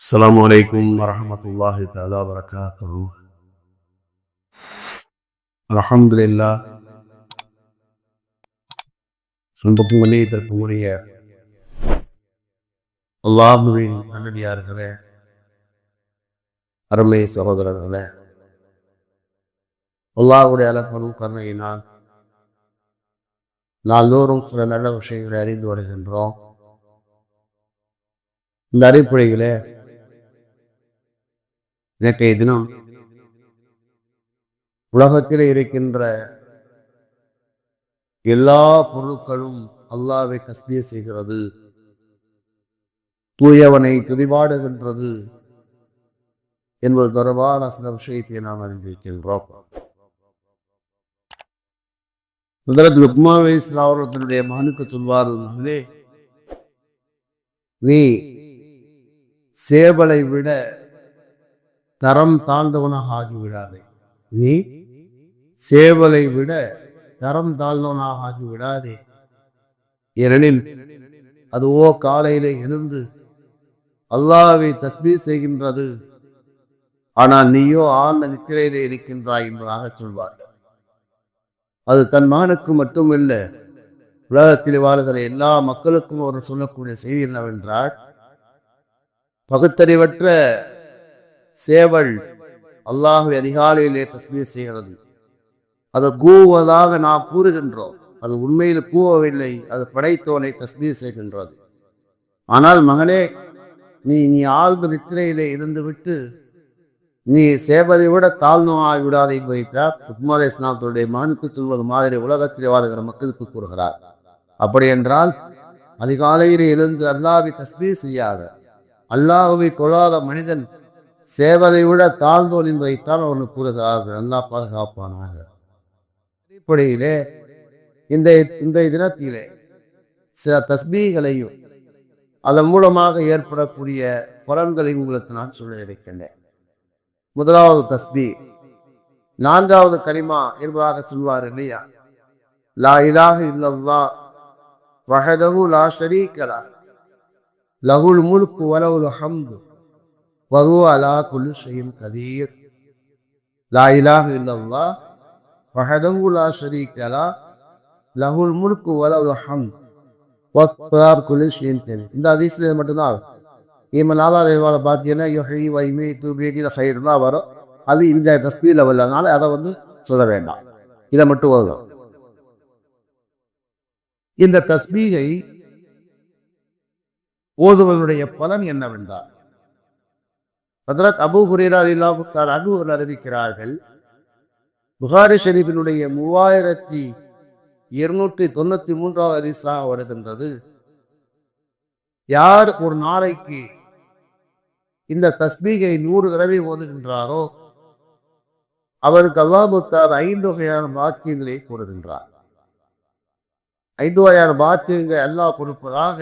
السلام عليكم ورحمة الله تعالى وبركاته الحمد لله சந்தோஷம் பண்ணி தற்கக்கூடிய அல்லாஹுவின் நல்லடியார்களே அருமை சகோதரர்களே அல்லாஹுடைய அலப்பனும் கருணையினால் நாள்தோறும் சில நல்ல விஷயங்களை அறிந்து வருகின்றோம் இந்த அடிப்படையிலே நேற்றைய தினம் உலகத்தில் இருக்கின்ற எல்லா பொருட்களும் அல்லாவை கஸ்பிய செய்கிறது. தூயவனை துதிபாடுகின்றது என்பது தொடர்பான சில விஷயத்தை நாம் அறிந்திருக்கின்றோம். முதலத்தில் உப்மா வயசுல அவர்களுடைய மகனுக்கு சொல்வார் நீ சேவலை விட தரம் தாழ்ந்தவனாக ஆகிவிடாதே நீ சேவலை விட தரம் தாழ்ந்தவனாக ஆகிவிடாதே ஏனெனில் அது ஓ காலையில எழுந்து அல்லாவை தஸ்மீ செய்கின்றது. ஆனால் நீயோ ஆழ்ந்த நித்திரையிலே இருக்கின்றாய் என்பதாக சொல்வார்கள். அது தன் மகனுக்கு மட்டுமில்லை உலகத்தில் வாழ்கிற எல்லா மக்களுக்கும் அவர் சொல்லக்கூடிய செய்தி என்னவென்றால் பகுத்தறிவற்ற சேவல் அல்லாஹுவை அதிகாலையிலே தஸ்மீர் செய்கிறது. அதை கூவதாக நாம் கூறுகின்றோம். அது உண்மையில் கூவவில்லை அது படைத்தோனை தஸ்மீர் செய்கின்றது. ஆனால் மகனே நீ நீ ஆழ்ந்த நித்திரையிலே இருந்துவிட்டு நீ சேவலை விட தாழ்ந்தமாகி விடாதை வைத்தார். உப்மாலே நாத்துடைய மகனுக்கு சொல்வது மாதிரி உலகத்தில் வாழ்கிற மக்களுக்கு கூறுகிறார். அப்படி என்றால் அதிகாலையில் எழுந்து அல்லாவை தஸ்மீர் செய்யாத அல்லாஹுவை கொள்ளாத மனிதன் சேவலை விட தாழ்ந்தோன் என்பதைத்தான் அவனுக்கு கூறுகிறார்கள் நல்லா பாதுகாப்பானாக. அடிப்படையிலே இந்த இந்த தினத்திலே சில தஸ்மீகளையும் அதன் மூலமாக ஏற்படக்கூடிய பலன்களை உங்களுக்கு நான் சொல்ல இருக்கின்றேன். முதலாவது தஸ்பி நான்காவது கனிமா என்பதாக சொல்வார் இல்லையா? லா இலாக இல்லல்லா வஹதஹு லா ஷரீக்கலா லகுல் முழுக்கு வலவுல் ஹம்து. வகு அலா குலு செய்யும் கதீர் லா இலாஹ் இல்லல்லா வஹதஹு லா ஷரீக் அலா லஹுல் முல்கு வலவுல் ஹம் வக்பார் குலு செய்யும் கதீர் இந்த அதிசயம் மட்டும்தான் இவன் நாலாவது இவால பார்த்தீங்கன்னா சைடு தான் வரும் அது இந்த தஸ்மீ லெவல்லனால அதை வந்து சொல்ல வேண்டாம் இதை மட்டும் ஓதும் இந்த தஸ்மீகை ஓதுவதனுடைய பலன் என்னவென்றால் ஹதரத் அபு ஹுரேரா இல்லாவுக்கார் அனுவர் அறிவிக்கிறார்கள் புகாரி ஷெரீஃபினுடைய மூவாயிரத்தி இருநூற்றி தொண்ணூத்தி மூன்றாவது அதிசா வருகின்றது. யார் ஒரு நாளைக்கு இந்த தஸ்பீகை நூறு தடவை ஓதுகின்றாரோ அவருக்கு அல்லாஹுத்தார் ஐந்து வகையான பாக்கியங்களை கூறுகின்றார். ஐந்து வகையான பாக்கியங்களை அல்லாஹ் கொடுப்பதாக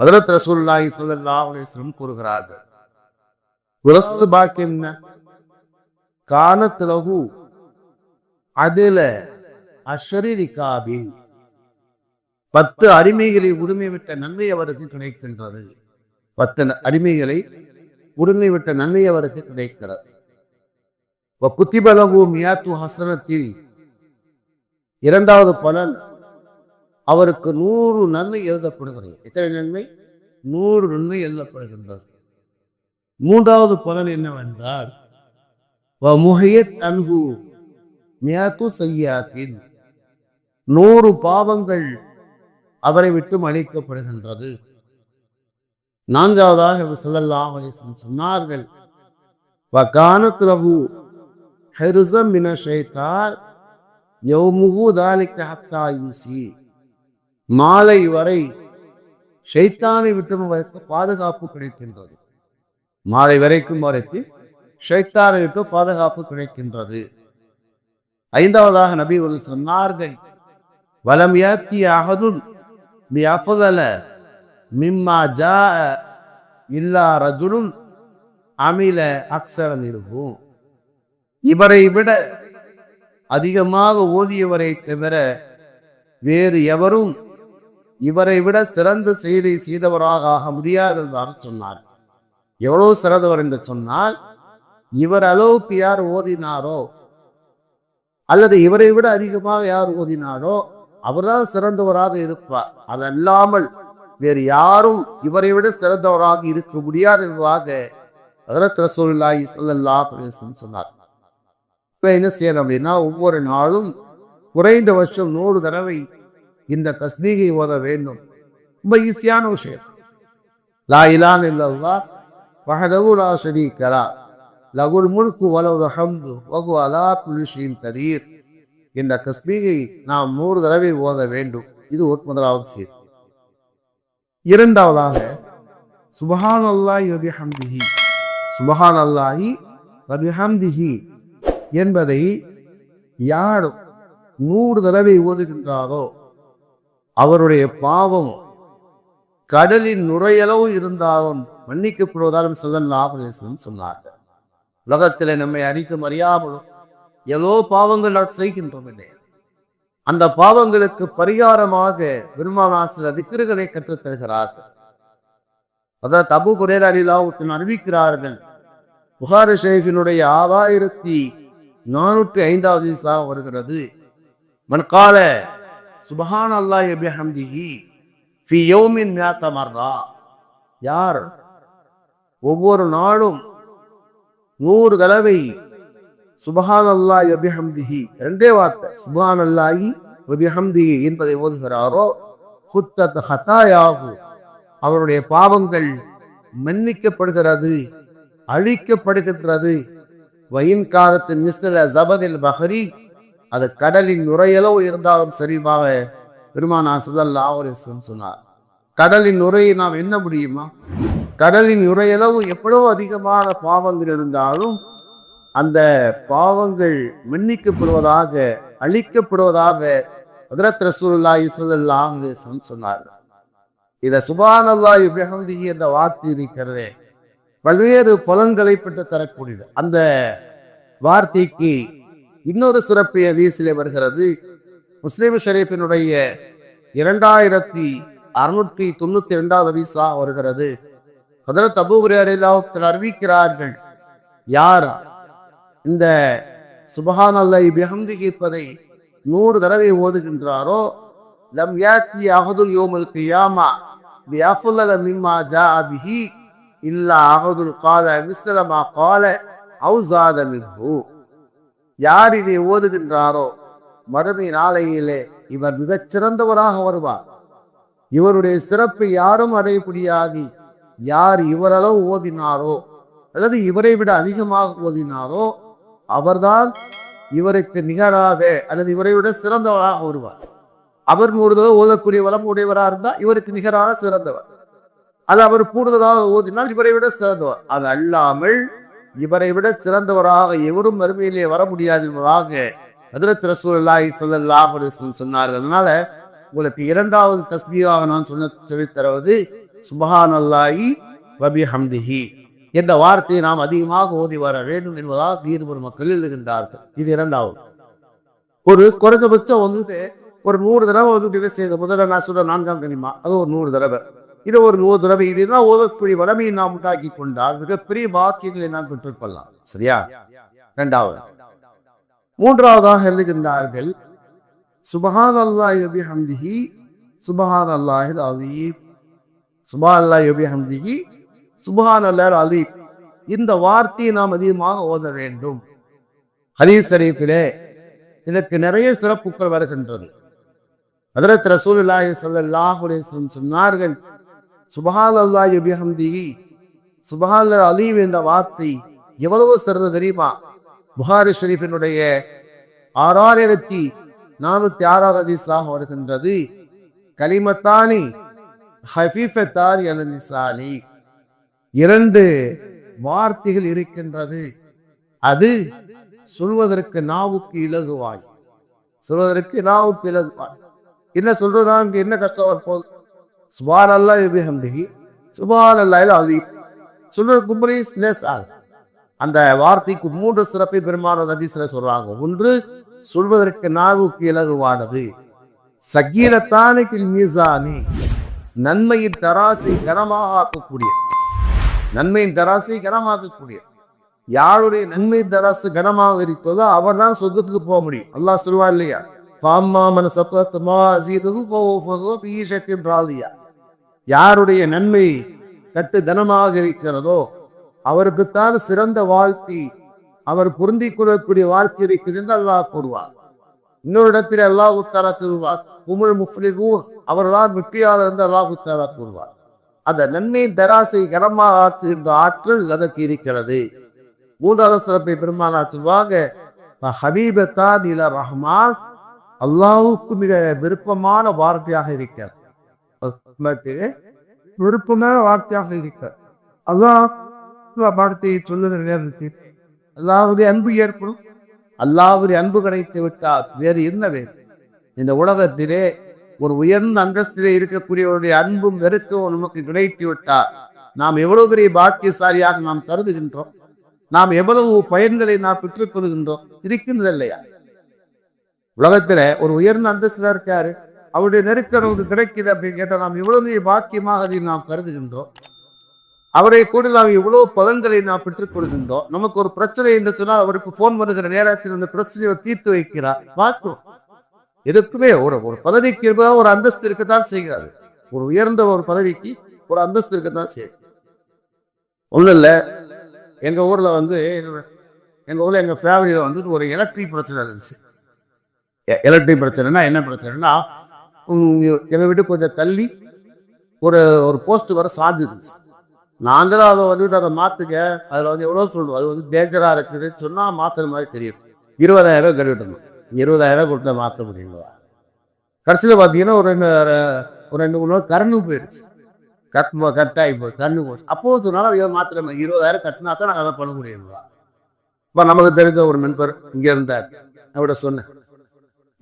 ஹதரத் ரசூல்லாஹி சொல்லல்லா அலைஹி கூறுகிறார்கள். குரசு பாக்கு என்ன? காலத்திலகு அதில அஷரிகாபின் பத்து அடிமைகளை உரிமை விட்ட நன்மை அவருக்கு கிடைக்கின்றது. பத்து அடிமைகளை உரிமை விட்ட நன்மை அவருக்கு கிடைக்கிறது. குத்திபலகு மியாத்து ஹசனத்தில் இரண்டாவது பலன் அவருக்கு நூறு நன்மை எழுதப்படுகிறது. எத்தனை நன்மை? நூறு நன்மை எழுதப்படுகின்றது. மூன்றாவது பலன் என்னவென்றால் அன்ஹு மியாத்து செய்யாத்தின். நூறு பாவங்கள் அவரை விட்டு அழிக்கப்படுகின்றது நான்காவதாக செல்லல்லாம் சொன்னார்கள் வகானத்ரகு ஹெருசம் மின ஷைத்தார் யௌமுகு தாலிக்க ஹத்தா யூசி மாலை வரை ஷைத்தானை விட்டு அவருக்கு பாதுகாப்பு கிடைக்கின்றது. மாலை வரைக்கும் வரைக்கு ஷைத்தானுக்கு பாதுகாப்பு கிடைக்கின்றது. ஐந்தாவதாக நபி ஒரு சொன்னார்கள் வலம் யாத்தி அகதுன் பி அஃதல மிம்மா ஜா இல்லா ரஜுலும் அமில அக்சரம் இருக்கும் இவரை விட அதிகமாக ஓதியவரை தவிர வேறு எவரும் இவரை விட சிறந்த செய்தி செய்தவராக ஆக முடியாது என்றார் சொன்னார். எவ்வளவு சிறந்தவர் என்று சொன்னால் இவர் அளவுக்கு யார் ஓதினாரோ அல்லது இவரை விட அதிகமாக யார் ஓதினாரோ அவர்தான் சிறந்தவராக இருப்பார். அதல்லாமல் வேறு யாரும் இவரை விட சிறந்தவராக இருக்க முடியாத விவாக ஹதரத் ரசூலுல்லாஹி சொன்னார். இப்போ என்ன செய்யணும் அப்படின்னா ஒவ்வொரு நாளும் குறைந்த வருஷம் நூறு தடவை இந்த தஸ்மீகை ஓத வேண்டும். ரொம்ப ஈஸியான விஷயம். லா இலான் இல்லல்லா وحده لا شريك له له الملك وله الحمد وهو على كل شيء கதீர். என்ற தஸ்மீகை நாம் நூறு தடவை ஓத வேண்டும். இது ஒரு முதலாவது செய்தி. இரண்டாவதாக சுபஹான் அல்லாஹி வபிஹம்திஹி சுபஹான் அல்லாஹி வபிஹம்திஹி என்பதை யார் நூறு தடவை ஓதுகின்றாரோ அவருடைய பாவம் கடலின் நுரையளவு இருந்தாலும் மன்னிக்கப்படுவதாலும் செல்லலாம் சொன்னார்கள். உலகத்தில் நம்மை அடித்து அறியாமலும் எவ்வளோ பாவங்கள் நாம் செய்கின்றோம் இல்லையா அந்த பாவங்களுக்கு பரிகாரமாக பெருமானாசிரியர் திக்கிறுகளை கற்றுத் தருகிறார்கள். தபு குரேர் அலிலாவுத்தின் அறிவிக்கிறார்கள் புகாரி ஷெரீஃபினுடைய ஆறாயிரத்தி நானூற்றி ஐந்தாவது வருகிறது. மன்கால சுபஹான் அல்லாஹ் எபிஹம்திஹி யௌமின் மியாத்த யார்? ஒவ்வொரு நாளும் நூறு தடவை சுபஹான் அல்லாஹ் அபிஹம்திஹி ரெண்டே வார்த்தை சுபஹான் அல்லாஹி அபிஹம்திஹி என்பதை ஓதுகிறாரோ ஹுத்தத் ஹதாயாகு அவருடைய பாவங்கள் மன்னிக்கப்படுகிறது அழிக்கப்படுகின்றது. வயின் காலத்தின் மிஸ்தல ஜபதில் பஹரி அது கடலின் நுரையளவு இருந்தாலும் சரிவாக பெருமானா சுதல்லா சொன்னார் கடலின் உரையை நாம் என்ன முடியுமா? கடலின் உரையளவு எவ்வளோ அதிகமான பாவங்கள் இருந்தாலும் அந்த பாவங்கள் மன்னிக்கப்படுவதாக அழிக்கப்படுவதாக ஹதரத் ரசூல்லா ஸல்லல்லாஹு அலைஹி வஸல்லம் சொன்னார். இதை சுபானல்லாஹி பிஹம்திஹி என்ற வார்த்தை இருக்கிறது பல்வேறு பலன்களை பெற்று தரக்கூடியது. அந்த வார்த்தைக்கு இன்னொரு சிறப்பு ஹதீஸிலே வருகிறது முஸ்லீம் ஷெரீஃபினுடைய இரண்டாயிரத்தி அறுநூற்றி தொண்ணூத்தி இரண்டாவது ஹதீஸா வருகிறது. ஹதரத் அபூ அறிவிக்கிறார்கள் யார்? இந்த சுபஹான் அல்லை பிஹம்திஹி இருப்பதை நூறு தடவை ஓதுகின்றாரோ? லம் யாத்தி அஹதுல் யோமுல் கியாமா பிஅஃலல மிம்மா ஜா பிஹி இல்லா அகதுல் கால மிஸ்லமா கால அவுசாத மின்ஹு. யார் இதை ஓதுகின்றாரோ? மறுமை நாளையிலே இவர் மிகச் சிறந்தவராக வருவார். இவருடைய சிறப்பை யாரும் அடைய முடியாது. யார் இவரளவு ஓதினாரோ அல்லது இவரை விட அதிகமாக ஓதினாரோ அவர்தான் இவருக்கு நிகராக அல்லது இவரை விட சிறந்தவராக வருவார். அவர் கூடுதலாக ஓதக்கூடிய வளம் உடையவராக இருந்தால் இவருக்கு நிகராக சிறந்தவர். அது அவர் கூடுதலாக ஓதினால் இவரை விட சிறந்தவர். அது அல்லாமல் இவரை விட சிறந்தவராக எவரும் மறுமையிலே வர முடியாது என்பதாக அதிரத் ரசூலுல்லாஹி ஸல்லல்லாஹு சொன்னார்கள். அதனால உங்களுக்கு இரண்டாவது தஸ்பீகாக நான் சொன்ன சொல்லித்தரவது சுபஹான் அல்லாஹி வபி ஹம்திஹி என்ற வார்த்தையை நாம் அதிகமாக ஓதி வர வேண்டும் என்பதால் தீர்மர் மக்கள் எழுதுகின்றார்கள் இது இரண்டாவது. ஒரு குறைந்தபட்சம் வந்துட்டு ஒரு நூறு தடவை வந்து செய்த? முதல்ல நான் சொல்ற நான்காம் கனிமா. அது ஒரு நூறு தடவை. இது ஒரு நூறு தடவை. இதுதான் ஓதக்கூடிய வடமையை நாம் உண்டாக்கி கொண்டால் மிகப்பெரிய பாக்கியங்களை நாம் பெற்றுக்கொள்ளலாம் சரியா? இரண்டாவது. மூன்றாவதாக எழுதுகின்றார்கள். சுபஹான் அல்லாஹ் எபி ஹம்திஹி சுபஹான் அல்லாஹில் அலீப் சுபஹான் அல்லாஹ் எபி ஹம்திஹி சுபஹான் அல்லாஹ் அலீப் இந்த வார்த்தையை நாம் அதிகமாக ஓத வேண்டும். ஹதீஸ் ஷரீஃபிலே இதற்கு நிறைய சிறப்புகள் வருகின்றது. அதரத் ரசூலுல்லாஹி ஸல்லல்லாஹு அலைஹி வஸல்லம் சொன்னார்கள் சுபஹால் அல்லாஹ் பிஹம்திஹி சுபஹால் அலீப் என்ற வார்த்தை எவ்வளவு சிறந்தது தெரியுமா? புகாரி ஷெரீஃபினுடைய ஆறாயிரத்தி நானூத்தி ஆறாவது ஹதீஸாக வருகின்றது. கலிமத்தானி ஹபீஃபத்தார் அல இரண்டு வார்த்தைகள் இருக்கின்றது. அது சொல்வதற்கு நாவுக்கு இலகுவாய். சொல்வதற்கு நாவுக்கு இலகுவாய். என்ன சொல்றதா இங்கே என்ன கஷ்டம் வரப்போகுது சுபான் அல்லா ஹம்திஹி சுபான் அல்லாஹ் அது சொல்றதுக்கு முறை ஸ்லேஸ் ஆகும் அந்த வார்த்தைக்கு மூன்று சிறப்பை பெருமான ஹதீஸ்ல சொல்றாங்க. ஒன்று சொல்வதற்கு நாவுக்கு இலகுவானது. சகீரத்தானே மீசானி. நன்மையின் தராசை கனமாக ஆக்கக்கூடிய நன்மையின் தராசை கனமாக்கக்கூடிய. யாருடைய நன்மை தராசு கனமாக இருப்பதோ அவர் தான் சொர்க்கத்துக்கு போக முடியும். அல்லாஹ் சொல்லுவா இல்லையா? பாம்மாமன சப்பத்தமா ராதியா. யாருடைய நன்மை தட்டு தனமாக இருக்கிறதோ அவருக்குத்தான் சிறந்த வாழ்த்தி அவர் புரிந்தி கொள்ளக்கூடிய வாழ்க்கை இருக்குது என்று அல்லாஹ் கூறுவார். இன்னொரு இடத்தில் அல்லாஹு தாலா கூறுவார் உமுல் முஃப்லிகூன் அவர்தான் வெற்றியாளர் என்று அல்லாஹு தாலா கூறுவார். அந்த நன்மை தராசை கனமாக ஆக்குகின்ற ஆற்றல் அதற்கு இருக்கிறது. மூன்றாவது சிறப்பை பெருமானா சொல்வாங்க ஹபீபத்தான் இல ரஹ்மான் அல்லாஹுக்கு மிக விருப்பமான வார்த்தையாக இருக்கிறது விருப்பமான வார்த்தையாக இருக்கிறது அல்லாஹ் வார்த்தையை சொல்லுகிற நேரத்தில் அல்லாவுடைய அன்பு ஏற்படும். அல்லாவுடைய அன்பு கிடைத்து விட்டால் வேறு என்ன வேறு? இந்த உலகத்திலே ஒரு உயர்ந்த அந்தஸ்திலே இருக்கக்கூடியவருடைய அன்பும் நெருக்கமும் நமக்கு கிடைத்து விட்டால் நாம் எவ்வளவு பெரிய பாக்கியசாலியாக நாம் கருதுகின்றோம்? நாம் எவ்வளவு பயன்களை நாம் பெற்றுக் கொள்கின்றோம்? இருக்கின்றது இல்லையா? உலகத்துல ஒரு உயர்ந்த அந்தஸ்துல இருக்காரு. அவருடைய நெருக்கம் நமக்கு கிடைக்குது அப்படின்னு கேட்டால் நாம் எவ்வளவு பெரிய பாக்கியமாக அதை நாம் கருதுகின்றோம்? அவரை கூட நாம் இவ்வளவு பலன்களை நாம் பெற்றுக் கொள்கின்றோம். நமக்கு ஒரு பிரச்சனை என்று சொன்னால் அவருக்கு போன் பண்ணுகிற நேரத்தில் அந்த பிரச்சனையை தீர்த்து வைக்கிறார். பார்க்கிறோம் எதுக்குமே ஒரு ஒரு பதவிக்கு இருப்பதா ஒரு அந்தஸ்து இருக்கத்தான் செய்கிறது ஒரு உயர்ந்த ஒரு பதவிக்கு ஒரு அந்தஸ்து இருக்கத்தான் செய்யுது ஒன்றும் இல்லை. எங்கள் ஊரில் வந்து எங்கள் ஊரில் எங்கள் ஃபேமிலியில் வந்து ஒரு எலக்ட்ரிக் பிரச்சனை இருந்துச்சு. எலக்ட்ரிக் பிரச்சனைனா என்ன பிரச்சனைனா எங்கள் வீட்டு கொஞ்சம் தள்ளி ஒரு ஒரு போஸ்ட்டு வர சார்ஜ் இருந்துச்சு. நாங்களும் அதை வந்துட்டு அதை மாற்றுக்க அதில் வந்து எவ்வளோ சொல்லுவோம் அது வந்து டேஞ்சராக இருக்குதுன்னு சொன்னால் மாற்றுற மாதிரி தெரியும். இருபதாயிரம் கட்டிவிட்டணும் இருபதாயிரம் கொடுத்தா மாற்ற முடியுங்களா? கடைசியில் பார்த்தீங்கன்னா ஒரு ரெண்டு ஒரு ரெண்டு மூணு நாள் கரண்டும் போயிடுச்சு கட் கட் ஆகி போச்சு கரண்டு போச்சு. அப்போ சொன்னாலும் இதை இருபதாயிரம் கட்டினா தான் நாங்கள் அதை பண்ண முடியுங்களா? இப்போ நமக்கு தெரிஞ்ச ஒரு நண்பர் இங்கே இருந்தார். அவட சொன்னேன்.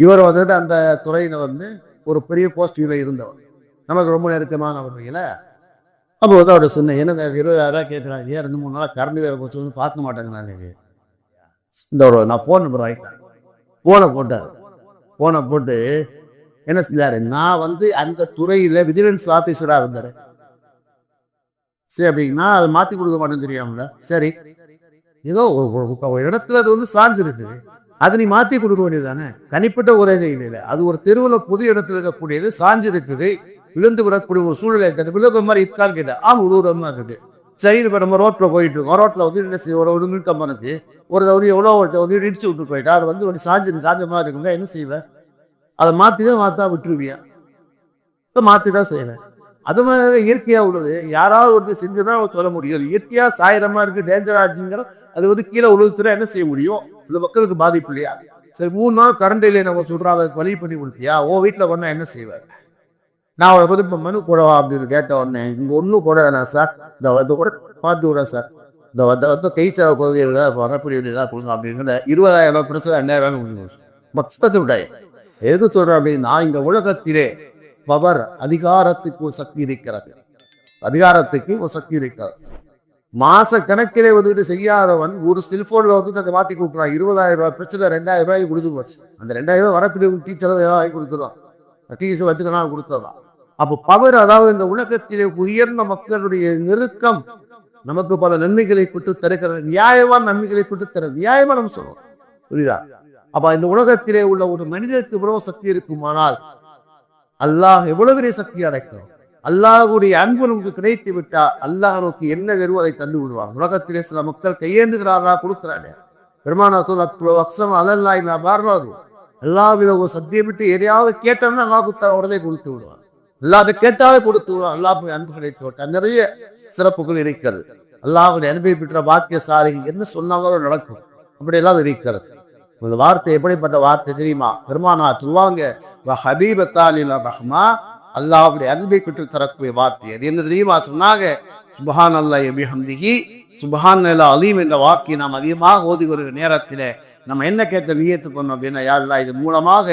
இவர் வந்துட்டு அந்த துறையில் வந்து ஒரு பெரிய போஸ்டில் இருந்தவர். நமக்கு ரொம்ப நெருக்கமான வகையில் அப்போ வந்து அவர்கிட்ட சொன்னேன் என்ன இருபதாயிரம் கேட்குறாங்க. ஏன் ரெண்டு மூணு நாளாக கரண்ட் வேறு போச்சு வந்து பார்க்க மாட்டேங்கிறாங்க நான். இந்த ஒரு நான் ஃபோன் நம்பர் வாங்கிட்டேன். ஃபோனை போட்டார். ஃபோனை போட்டு என்ன செஞ்சார் நான் வந்து அந்த துறையில் விஜிலன்ஸ் ஆஃபீஸராக இருந்தார். சரி அப்படின்னா அதை மாற்றி கொடுக்க மாட்டேன்னு தெரியாமல சரி. ஏதோ ஒரு இடத்துல அது வந்து சார்ஜ் அது அதை நீ மாற்றி கொடுக்க வேண்டியது தானே? தனிப்பட்ட ஒரே இல்லை அது ஒரு தெருவில் புது இடத்துல இருக்கக்கூடியது சாஞ்சிருக்குது. விழுந்து விடக்கூடிய ஒரு சூழ்நிலை இருக்குது விழுகிற மாதிரி இருக்கான்னு கேட்டேன் ஆமாம் விழுகிற மாதிரி இருக்குது சரி இப்போ நம்ம ரோட்டில் போயிட்டு இருக்கோம். ரோட்டில் வந்து என்ன செய்ய ஒரு ஒரு நிமிடம் ஒரு ஒரு எவ்வளோ ஒரு இடிச்சு விட்டு போயிட்டா அது வந்து ஒரு சாஞ்சு சாஞ்ச மாதிரி இருக்குங்க என்ன செய்வேன் அதை மாற்றி தான் மாற்றா விட்டுருவியா மாற்றி தான் செய்வேன் அது மாதிரி இயற்கையாக உள்ளது. யாராவது வந்து செஞ்சு தான் சொல்ல முடியும். இயற்கையாக சாயிரமாக இருக்குது டேஞ்சராக இருக்குங்கிற அது வந்து கீழே உழுதுச்சுனா என்ன செய்ய முடியும்? இந்த மக்களுக்கு பாதிப்பு இல்லையா? சரி மூணு நாள் கரண்ட் இல்லை நம்ம சொல்கிறோம் அதை வழி பண்ணி கொடுத்தியா? ஓ வீட்டில் பண்ணால் என்ன செய்வார் நான் அவரை வந்து இப்போ மனு போடவா? அப்படின்னு கேட்ட உடனே இங்கே ஒன்றும் கூட வேணாம் சார். இந்த வந்து கூட பார்த்து விடுறேன் சார். இந்த வந்து வந்து கை சேவை வரப்படி வேண்டியதாக கொடுங்க அப்படிங்கிற இருபதாயிரம் ரூபாய் பிரச்சனை ரெண்டாயிரம் ரூபாய் மொத்தத்தை விட்டாய். எதுக்கு சொல்கிறேன் அப்படின்னா இந்த உலகத்திலே பவர் அதிகாரத்துக்கு ஒரு சக்தி இருக்கிறது. அதிகாரத்துக்கு ஒரு சக்தி இருக்கிறது. மாச கணக்கிலே வந்துட்டு செய்யாதவன் ஒரு செல்போன்ல வந்துட்டு அதை மாத்தி கொடுக்குறான். இருபதாயிரம் ரூபாய் பிரச்சனை ரெண்டாயிரம் ரூபாய்க்கு கொடுத்து போச்சு. அந்த ரெண்டாயிரம் ரூபாய் வரப்பிடி டீச்சர் ஏதாவது வாங்கி கொடுத்துருவான். டீச்சர் வச்சுக்கணும் கொடுத்ததான் அப்போ பவர் அதாவது இந்த உலகத்திலே உயர்ந்த மக்களுடைய நெருக்கம் நமக்கு பல நன்மைகளை பெற்று தருகிறது நியாயமான நன்மைகளை பெற்று தருகிறது. நியாயமா நம்ம சொல்லுவோம் புரியுதா? அப்ப இந்த உலகத்திலே உள்ள ஒரு மனிதனுக்கு இவ்வளவு சக்தி இருக்குமானால் அல்லாஹ் எவ்வளவு பெரிய சக்தி அடைக்கும்? அல்லாஹுடைய அன்பு நமக்கு கிடைத்து விட்டா அல்லாஹ் நோக்கி என்ன வேறுவோ அதை தந்து விடுவார் உலகத்திலே சில மக்கள் கையேந்துகிறாரா கொடுக்கிறாரு பெருமானா சொல் அக்சம் அல்லா இல்லா பாருவாரு எல்லா சத்தியம் விட்டு எதையாவது கேட்டோம்னா அல்லாஹ் உடனே கொடுத்து விடுவார் அல்லாத கேட்டாவே கொடுத்து விடுவார் அல்லாஹ் அன்பு கிடைத்து நிறைய சிறப்புகள் இருக்கிறது. அல்லாஹுடைய அன்பை பெற்ற பாக்கியசாலி என்ன சொன்னாங்களோ நடக்கும். அப்படியெல்லாம் இருக்கிறது. இந்த வார்த்தை எப்படிப்பட்ட வார்த்தை தெரியுமா? பெருமானா சொல்லுவாங்க ஹபீபத்தாலில் ரஹ்மா. அல்லாஹுடைய அன்பை பெற்று தரக்கூடிய வார்த்தை அது. என்ன தெரியுமா? சொன்னாங்க சுபஹான் அல்லா எபி ஹம்திகி சுபஹான் அல்லா அலீம் என்ற வார்த்தையை நாம் அதிகமாக ஓதி வருகிற நேரத்தில் நம்ம என்ன கேட்க வியத்து பண்ணோம் அப்படின்னா யாருலா இது மூலமாக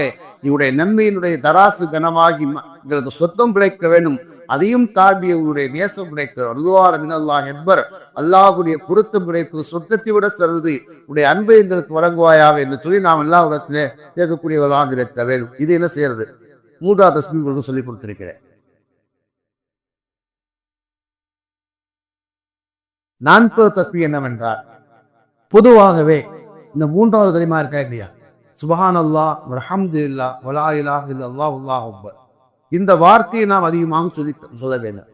இவருடைய நன்மையினுடைய தராசு கனமாகி எங்களுக்கு சொத்தம் பிழைக்க வேண்டும். அதையும் தாண்டி உங்களுடைய நேசம் கிடைக்க அல்லாஹ் மினல்லா ஹெப்பர் அல்லாஹுடைய பொருத்தம் கிடைப்பு சொத்தத்தை விட சிறந்து உடைய அன்பை எங்களுக்கு வழங்குவாயாவே என்று சொல்லி நாம் எல்லா உலகத்திலே கேட்கக்கூடியவர்களாக கிடைக்க வேண்டும். இது என்ன செய்யறது? மூன்றாவது உங்களுக்கு சொல்லி கொடுத்திருக்கிறேன். நான்கு தஸ்மி என்னவென்றால் பொதுவாகவே இந்த மூன்றாவது கலிமா இருக்கா இல்லையா? சுபஹான் அல்லா அல்ஹம்துலில்லா வலா இலா இல்லா அல்லாஹ் ஒப்பர் இந்த வார்த்தையை நாம் அதிகமாக சொல்லி சொல்ல வேண்டும்.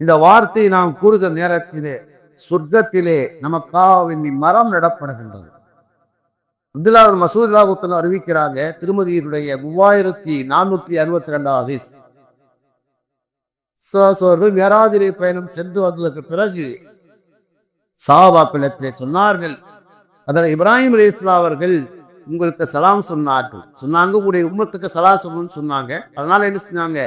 இந்த வார்த்தையை நாம் கூறுகிற நேரத்திலே சொர்க்கத்திலே நமக்காக மரம் நடப்படுகின்றது. அப்துல்லாவில் மசூதுல்லா குத்தன் அறிவிக்கிறாங்க திருமதியினுடைய மூவாயிரத்தி நானூற்றி அறுபத்தி ரெண்டாவது ஹதீஸ் சோர்கள் பயணம் சென்று வந்ததற்கு பிறகு சாபாப்பிடத்திலே சொன்னார்கள் அதில் இப்ராஹிம் அலி அவர்கள் உங்களுக்கு சலாம் சொன்னார்கள். சொன்னாங்க உங்களுடைய உம்மத்துக்கு சலா சொல்லணும்னு சொன்னாங்க. அதனால என்ன செஞ்சாங்க?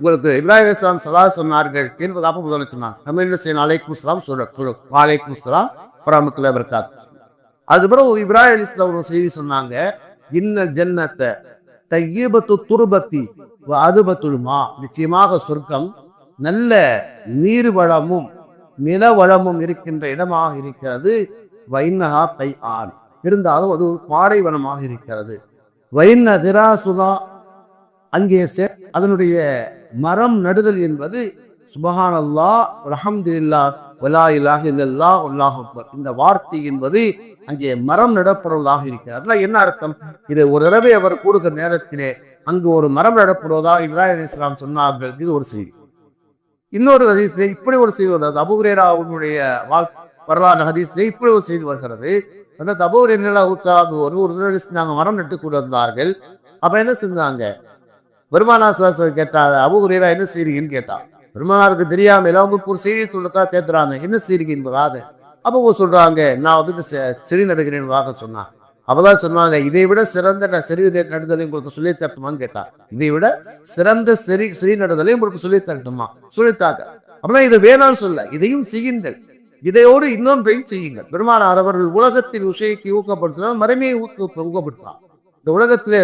உங்களுக்கு இப்ராஹிம் இஸ்லாம் சலா சொன்னார்கள் என்பதாக முதல்ல சொன்னாங்க. நம்ம என்ன செய்யணும் அலைக்கும் சலாம் சொல்ல சொல்லும் வாலைக்கும் சலாம் பராமத்துல இருக்காது அதுக்கப்புறம் இப்ராஹிம் அலி இஸ்லாம் ஒரு செய்தி சொன்னாங்க இன்ன ஜன்னத்தை தையபத்து துருபத்தி அதுபத்துமா நிச்சயமாக சொர்க்கம் நல்ல நீர் வளமும் நில வளமும் இருக்கின்ற இடமாக இருக்கிறது. வைன்னகா பை ஆண் இருந்தாலும் அது ஒரு பாலைவனமாக இருக்கிறது. வைன்ன திராசுதா அங்கே சே அதனுடைய மரம் நடுதல் என்பது சுபஹான் அல்லா ரஹம்துல்லா ஒலா இல்லாஹ் இல்லல்லா அல்லாஹ் இந்த வார்த்தை என்பது அங்கே மரம் நடப்படுவதாக இருக்கிறது அதெல்லாம் என்ன அர்த்தம்? இது ஒரு தடவை அவர் கூடுகிற நேரத்திலே அங்கு ஒரு மரம் நடப்படுவதா இப்ராஹிம் இஸ்லாம் சொன்னார்கள். இது ஒரு செய்தி. இன்னொரு ஹதீஸ்ல இப்படி ஒரு செய்தி அபுகுரேரா அபுரேரா அவர்களுடைய வாழ் வரலாறு ஹதீஸ்ல இப்பொழுது செய்து வருகிறது. அந்த தபூர் என்ன ஒரு ஒரு நாங்க மரம் நட்டு கொண்டு வந்தார்கள். அப்ப என்ன செஞ்சாங்க? பெருமானா கேட்டாங்க அபுகுரேரா என்ன செய்றீங்கன்னு கேட்டான் பெருமானாருக்கு தெரியாம அவங்களுக்கு ஒரு செய்தியை சொல்லக்கா கேட்கிறாங்க என்ன செய்றீங்க என்பதாக? அப்போ சொல்றாங்க நான் வந்து செடி நடுகிறேன் சொன்னான் அவதான் சொன்னாங்க இதை விட சிறந்த நான் செடி நடுதலை உங்களுக்கு சொல்லி தரட்டுமான்னு கேட்டா இதை விட சிறந்த செடி செடி நடுதலை உங்களுக்கு சொல்லி தரட்டுமா? சொல்லித்தாங்க அப்படின்னா இது வேணாம்னு சொல்ல இதையும் செய்யுங்கள். இதையோடு இன்னொன்றையும் செய்யுங்கள். பெருமானார் அவர்கள் உலகத்தின் விஷயத்தை ஊக்கப்படுத்தினால் மரமே ஊக்க ஊக்கப்படுத்தார் இந்த உலகத்திலே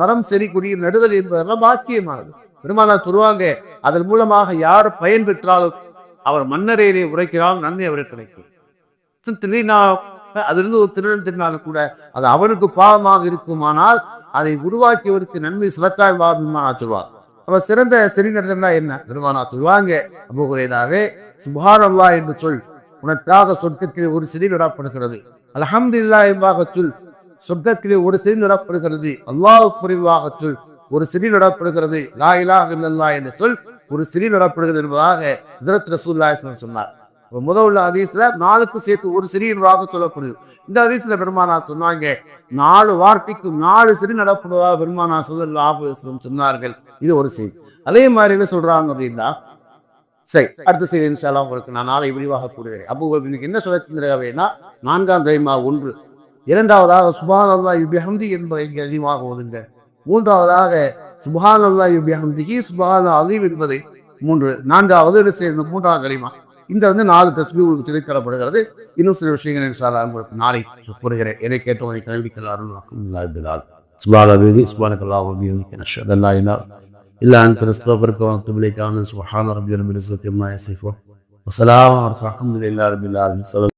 மரம் செடி கொடி நடுதல் என்பதெல்லாம் பாக்கியமானது. பெருமானார் சொல்லுவாங்க அதன் மூலமாக யார் பயன் பெற்றாலும் அவர் மன்னரையிலே உரைக்கிறால் நன்மை அவருக்கு கிடைக்கும். அதிலிருந்து ஒரு திருடன் தின்னாலும் கூட அது அவனுக்கு பாவமாக இருக்குமானால் அதை உருவாக்கியவருக்கு நன்மை சிலக்காய் வாபிமானா சொல்வார். அவர் சிறந்த செறி நடந்தா என்ன? பெருமானா சொல்லுவாங்க அப்போ குறையதாவே என்று சொல் உனக்காக சொர்க்கத்திலே ஒரு செடி நடப்படுகிறது அலஹம்துல்லா என்பாக சொல் சொர்க்கத்திலே ஒரு சிறில் நடப்படுகிறது அல்லாஹ் புரிவாக சொல் ஒரு சிறில் விடப்படுகிறது லா இலாக இல்லல்லா என்று சொல் ஒரு சிறில் நடப்படுகிறது என்பதாக இதரத் ரசூல்லாஸ்லம் சொன்னார். முதல் உள்ள அதிசல நாளுக்கு சேர்த்து ஒரு சிறி என்பதாக சொல்லப்படுது. இந்த அதிசல பெருமானா சொன்னாங்க நாலு வார்த்தைக்கு நாலு சிறி நடப்படுவதாக பெருமானா சொல்லலாம் சொன்னார்கள். இது ஒரு செய்தி அதே மாதிரி என்ன சொல்றாங்க அப்படின்னா சரி அடுத்த செய்தி இன்ஷால்லாம் உங்களுக்கு நான் நாளை விரிவாக கூறுகிறேன். அப்போ உங்களுக்கு இன்னைக்கு என்ன சொல்ல தந்திருக்கவேனா நான்காம் தைமா ஒன்று இரண்டாவதாக சுபானல்லா யுபிஹம்தி என்பதை இங்கே அதிகமாக ஒதுங்க மூன்றாவதாக சுபானல்லா யுபிஹம்திகி சுபான அலீம் என்பதை மூன்று நான்காவது என்ன செய்யணும்? மூன்றாம் கலிமா இந்த வந்து நாலு தஸ்மி உங்களுக்கு சொல்லித் தரப்படுகிறது. இன்னும் சில விஷயங்கள் இன்ஷாலா உங்களுக்கு நாளை கூறுகிறேன். எதை கேட்டவனை கல்விக்கல் அருள் சுபான தேவி சுபானக்கல்லா إلا أنت نستغفرك ونتوب إليك. آمين. سبحان ربي رب العزة عما يصفون. وسلام على الحمد لله رب العالمين.